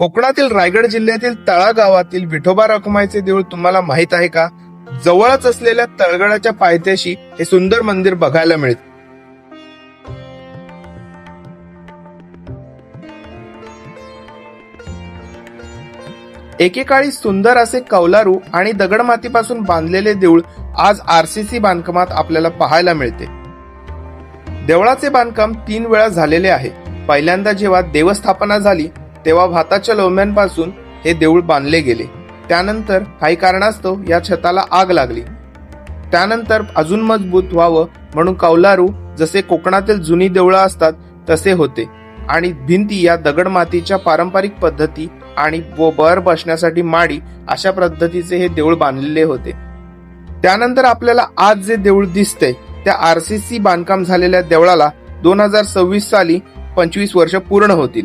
कोकणातील रायगड जिल्ह्यातील तळा गावातील विठोबा रखुमाईचे देऊळ तुम्हाला माहीत आहे का? जवळच असलेल्या तळगडाच्या पायथ्याशी हे सुंदर मंदिर बघायला मिळते एकेकाळी सुंदर असे कौलारू आणि दगडमातीपासून बांधलेले देऊळ आज आरसीसी बांधकामात आपल्याला पाहायला मिळते. देवळाचे बांधकाम तीन वेळा झालेले आहे. पहिल्यांदा जेव्हा देवस्थापना झाली तेव्हा भाताच्या लोंब्यांपासून हे देऊळ बांधले गेले. त्यानंतर काही कारणास्तव या छताला आग लागली. त्यानंतर अजून मजबूत व्हावं म्हणून कौलारू जसे कोकणातील जुनी देवळं असतात तसे होते. आणि भिंती या दगड मातीच्या पारंपरिक पद्धती आणि व बर बसण्यासाठी माडी अशा पद्धतीचे हे देऊळ बांधलेले होते. त्यानंतर आपल्याला आज जे देऊळ दिसते त्या आर सी सी बांधकाम झालेल्या देवळाला दोन हजार सव्वीस साली पंचवीस वर्ष पूर्ण होतील.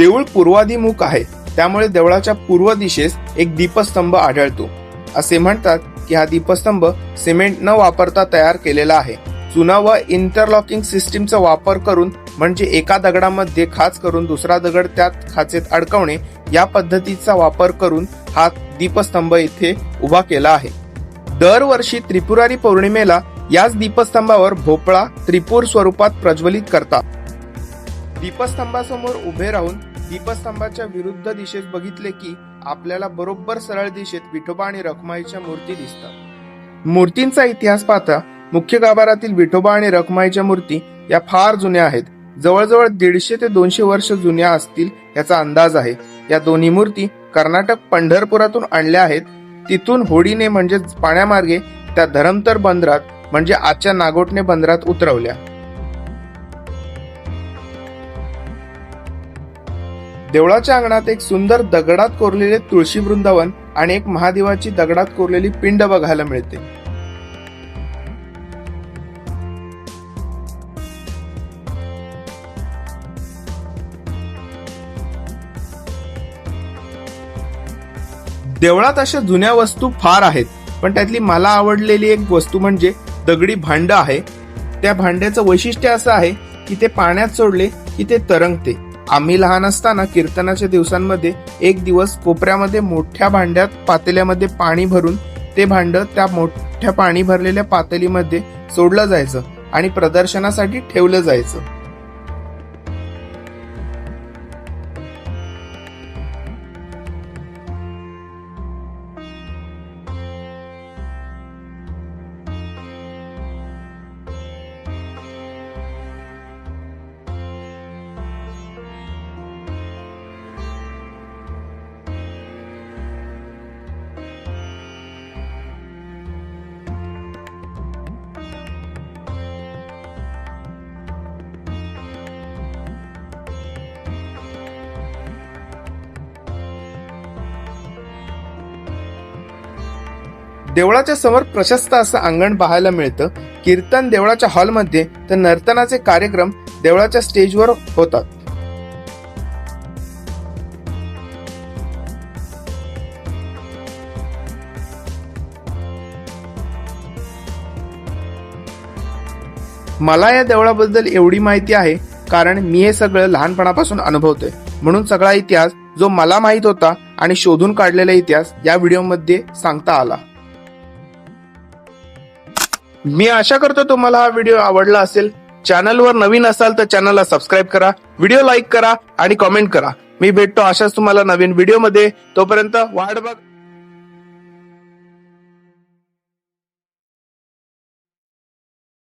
देऊळ पूर्वाभिमुख आहे. त्यामुळे देवळाच्या पूर्व दिशेस एक दीपस्तंभ आढळतो. असे म्हणतात की हा दीपस्तंभ सिमेंट न वापरता तयार केलेला आहे. चुना व इंटरलॉकिंग सिस्टीमचा वापर करून म्हणजे एका दगडामध्ये खाच करून दुसरा दगड त्यात खाचेत अडकवणे या पद्धतीचा वापर करून हा दीपस्तंभ इथे उभा केला आहे. दरवर्षी त्रिपुरारी पौर्णिमेला याच दीपस्तंभावर भोपळा त्रिपूर स्वरूपात प्रज्वलित करतात. दीपस्तंभासमोर उभे राहून दीपस्तंभाच्या विरुद्ध दिशेस बघितले की आपल्याला बरोबर सरळ दिशेत विठोबा आणि रखमाईच्या मूर्ती दिसतात. मूर्तींचा इतिहास पाहता मुख्य गाभारातील विठोबा आणि रखमाईच्या मूर्ती या फार जुन्या आहेत. जवळजवळ दीडशे ते दोनशे वर्ष जुन्या असतील याचा अंदाज आहे. या दोन्ही मूर्ती कर्नाटक पंढरपुरातून आणल्या आहेत. तिथून होडीने म्हणजे पाण्यामार्गे त्या धरमतर बंदरात म्हणजे आजच्या नागोटणे बंदरात उतरवल्या. देवळाच्या अंगणात एक सुंदर दगडात कोरलेले तुळशी वृंदावन आणि एक महादेवाची दगडात कोरलेली पिंड बघायला मिळते. देवळात अशा जुन्या वस्तू फार आहेत पण त्यातली मला आवडलेली एक वस्तू म्हणजे दगडी भांड आहे. त्या भांड्याचं वैशिष्ट्य असं आहे की ते पाण्यात सोडले की ते तरंगते. आम्ही लहान असताना कीर्तनाच्या दिवसांमध्ये एक दिवस कोपऱ्यामध्ये मोठ्या भांड्यात पातेल्यामध्ये पाणी भरून ते भांड त्या मोठ्या पाणी भरलेल्या पातेलीमध्ये सोडलं जायचं आणि प्रदर्शनासाठी ठेवलं जायचं. देवळाच्या समोर प्रशस्त असं अंगण पाहायला मिळतं. कीर्तन देवळाच्या हॉलमध्ये तर नर्तनाचे कार्यक्रम देवळाच्या स्टेजवर होतात. मला या देवळाबद्दल एवढी माहिती आहे कारण मी हे सगळं लहानपणापासून अनुभवतोय. म्हणून सगळा इतिहास जो मला माहीत होता आणि शोधून काढलेला इतिहास या व्हिडिओमध्ये सांगता आला. मी आशा करतो तुम्हाला हा व्हिडिओ आवडला असेल. चॅनलवर नवीन असाल तर चॅनलला सबस्क्राईब करा व्हिडिओ लाईक करा आणि कॉमेंट करा. मी भेटतो अशाच तुम्हाला नवीन व्हिडिओमध्ये तोपर्यंत वाट बघ.